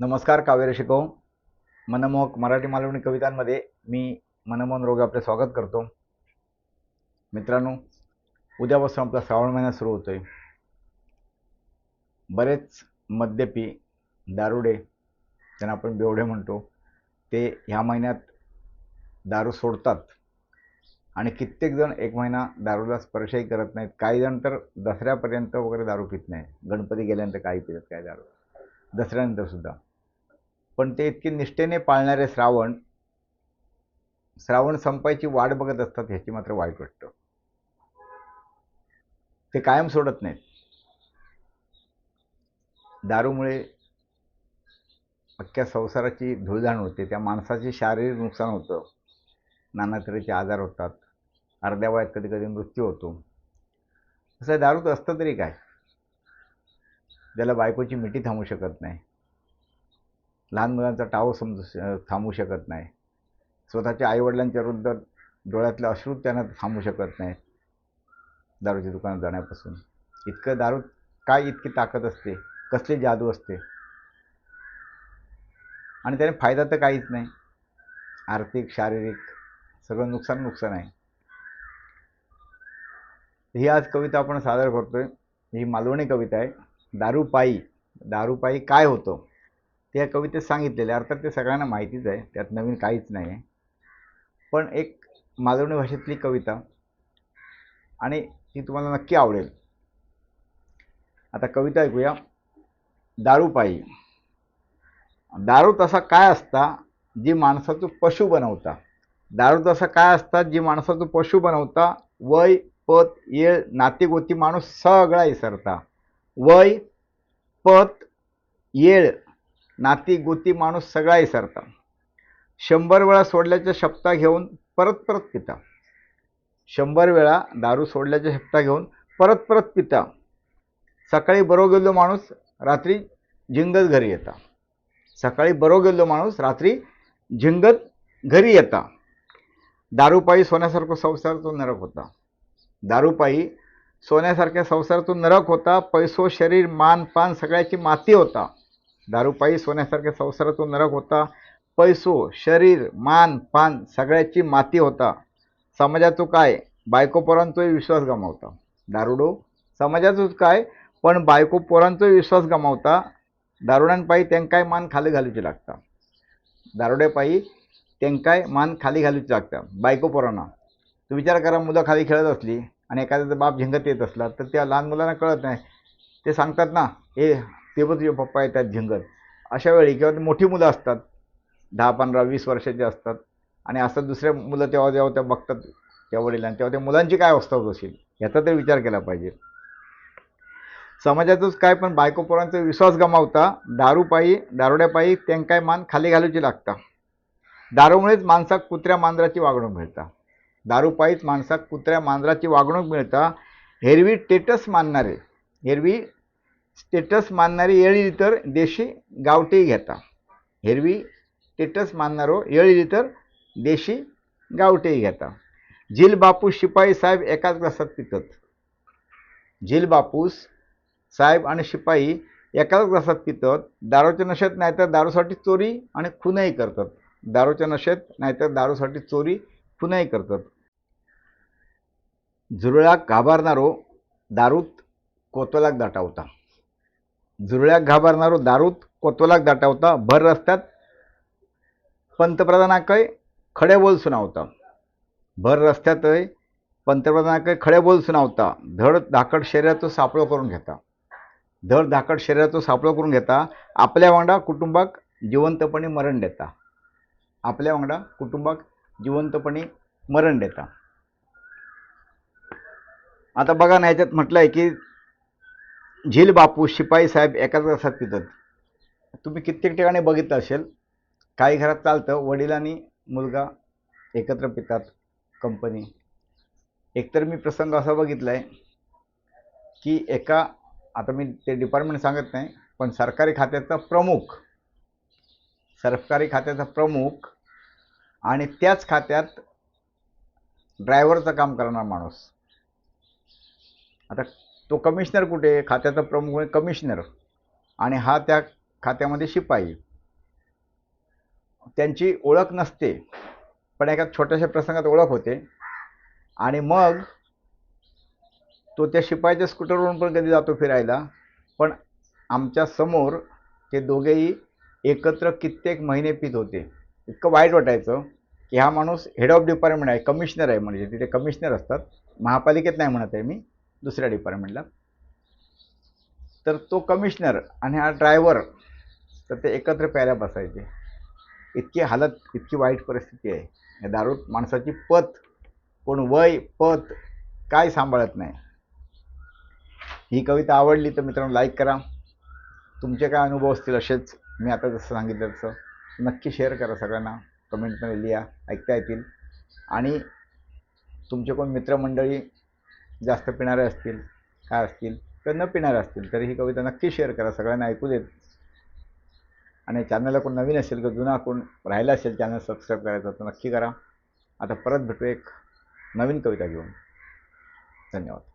नमस्कार कावेरी शिको मनमोहक मराठी मालवणी कवितांमध्ये मी मनमोहन रोगे आपले स्वागत करतो. मित्रांनो उद्यापासून आपला श्रावण महिना सुरू होतोय. बरेच मद्यपी दारुडे ज्यांना आपण बेवडे म्हणतो ते ह्या महिन्यात दारू सोडतात. आणि कित्येक जण एक महिना दारूला स्पर्शही करत नाहीत. काही जण तर दसऱ्यापर्यंत वगैरे दारू पित नाही गणपती गेल्यानंतर काही पितात काय दारू. दसऱ्यानंतर सुद्धा. पण ते इतके निष्ठेने पाळणारे श्रावण श्रावण संपायची वाट बघत असतात ह्याची मात्र वाईट वाटतं ते कायम सोडत नाहीत. दारूमुळे अख्ख्या संसाराची धुळधाण होते. त्या माणसाचे शारीरिक नुकसान होतं. नाना तऱ्हेचे आजार होतात. अर्ध्या वयात कधी कधी मृत्यू होतो. असं दारूत असतं तरी काय? ज्याला बायकोची मिठी थांबू शकत नाही. लहान मुलांचा टाव समजू श- थांबू शकत नाही. स्वतःच्या आईवडिलांच्या विरुद्ध डोळ्यातलं अश्रू त्यांना थांबू शकत नाही. दारूच्या दुकानात जाण्यापासून. इतकं दारू काय इतकी ताकद असते? कसली जादू असते? आणि त्याने फायदा तर काहीच नाही. आर्थिक शारीरिक सगळं नुकसान नुकसान आहे. ही आज कविता आपण सादर करतो आहे ही मालवणी कविता आहे. दारूपायी दारूपायी काय होतं? ते या कवितेत सांगितलेलं आहे. अर्थात ते सगळ्यांना माहितीच आहे. त्यात नवीन काहीच नाही आहे. पण एक मालवणी भाषेतली कविता आणि ती तुम्हाला नक्की आवडेल. आता कविता ऐकूया. दारूपायी दारू तसा काय असता जी माणसाचं पशु बनवता? दारू तसा काय असता जी माणसाचं पशु बनवता? वय पत येळ नातेगोती माणूस सगळा विसरता वय पत येळ नाती गोती माणूस सगळा विसरता शंभर वेळा सोडल्याच्या शब्दा घेऊन परत परत पिता. शंभर वेळा दारू सोडल्याच्या शप्ता घेऊन परत परत पिता. सकाळी बरो गेलो माणूस रात्री झिंगत घरी येता. सकाळी बरो गेलो माणूस रात्री झिंगत घरी येता. दारूपायी सोन्यासारखं तो नरक होता. दारूपायी सोन्यासारख्या संसारातून नरक होता पैसो शरीर मान पान सगळ्याची माती होता. दारूपायी सोन्यासारख्या संसारातून नरक होता पैसो शरीर मान पान सगळ्याची माती होता. समाजाचं काय? बायको पोरांचोही विश्वास गमावता. दारुडो? समाजाचोच काय? पण बायको पोरांचोही विश्वास गमावता. दारुड्यांपायी तेंकाय मान खाली घालूची लागता. दारुड्यापायी तेंकाय मान खाली घालूची लागता. बायको पोरांना तू विचार करा मुलं खाली खेळत असली. आणि एखाद्याचा बाप झिंगत येत असला तर त्या लहान मुलांना कळत नाही. ते सांगतात ना हे ते पण तुझे पप्पा येतात झिंगत. अशा वेळी किंवा ती मोठी मुलं असतात दहा पंधरा वीस वर्षाची असतात आणि असं दुसऱ्या मुलं तेव्हा जेव्हा त्या बघतात त्या वडिलांना तेव्हा त्या मुलांची काय अवस्था होत असेल? याचा तर विचार केला पाहिजे. समाजातच काय पण बायको पोरांचा विश्वास गमावता दारूपायी दारुड्यापायी त्यांकाय मान खाली घालूची लागता. दारूमुळेच माणसाक कुत्र्या मांजराची वागणूक मिळतात दारूपायीच माणसाक कुत्र्या मांजराची वागणूक मिळता हेरवी टेटस मानणारे हेरवी स्टेटस मानणारी येळी तर देशी गावठी घेता. हेरवी स्टेटस मानणारो येळी तर देशी गावठी घेता. झील बापूस शिपाई साहेब एकाच ग्लासात पितात झील बापूस साहेब आणि शिपाई एकाच ग्लासात पितात दारूच्या नशेत नाहीतर दारूसाठी चोरी आणि खुनही करतात. दारूच्या नशेत नाहीतर दारूसाठी चोरी खुनही करतात. झुरळाक घाबरणारो दारूत कोतोलाक दाटावता. झुरळ्याक घाबरणारो दारूत कोतोलाक दाटावता. भर रस्त्यात पंतप्रधानाकय खडे बोल सुनावता. भर रस्त्यातय पंतप्रधानाकय खडे बोल सुनावता. धड धाकट शरीराचं सापळो करून घेता. धड धाकट शरीराचं सापळो करून घेता. आपल्या वांगडा कुटुंबाक जिवंतपणे मरण देता. आपल्या वांगडा कुटुंबाक जिवंतपणे मरण देता. आता बघा ना याच्यात म्हटलं आहे की झील बापू शिपाई साहेब एकाच ग्लासात पितात तुम्ही कित्येक ठिकाणी बघितलं असेल काही घरात चालतं वडील आणि मुलगा एकत्र पितात कंपनी एकतर मी प्रसंग असा बघितला आहे की एका आता मी ते डिपार्टमेंट सांगत नाही पण सरकारी खात्याचा प्रमुख सरकारी खात्याचा प्रमुख आणि त्याच खात्यात ड्रायव्हरचं काम करणारा माणूस. आता तो कमिशनर कुठे खात्याचा प्रमुख म्हणजे कमिशनर आणि हा त्या खात्यामध्ये शिपाई. त्यांची ओळख नसते. पण एका छोट्याशा प्रसंगात ओळख होते. आणि मग तो त्या शिपायाच्या स्कूटरवरून पण कधी जातो फिरायला. पण आमच्यासमोर ते दोघेही एकत्र कित्येक महिने पित होते. इतकं वाईट वाटायचं की हा माणूस हेड ऑफ डिपार्टमेंट आहे कमिशनर आहे म्हणजे. तिथे कमिशनर असतात. महापालिकेत नाही म्हणत आहे मी. दुसऱ्या डिपार्टमेंटला तर तो कमिशनर आणि हा ड्रायव्हर तर ते एकत्र प्यायला बसायचे. इतकी हालत इतकी वाईट परिस्थिती आहे. या दारूत माणसाची पत कोण वय पत काय सांभाळत नाही. ही कविता आवडली तर मित्रांनो लाईक करा. तुमचे काय अनुभव असतील असेच मी आता जसं सांगितलं तसं नक्की शेअर करा सगळ्यांना. कमेंटमध्ये लिहा ऐकता येतील. आणि तुमचे कोण मित्रमंडळी जास्त पिणारे असतील काय असतील तर न पिणारे असतील तरी ही कविता नक्की शेअर करा. सगळ्यांना ऐकू देत आणि चॅनलला कोण नवीन असेल किंवा जुना कोण राहिला असेल चॅनल सबस्क्राईब करायचं तर नक्की करा. आता परत भेटू एक नवीन कविता घेऊन. धन्यवाद.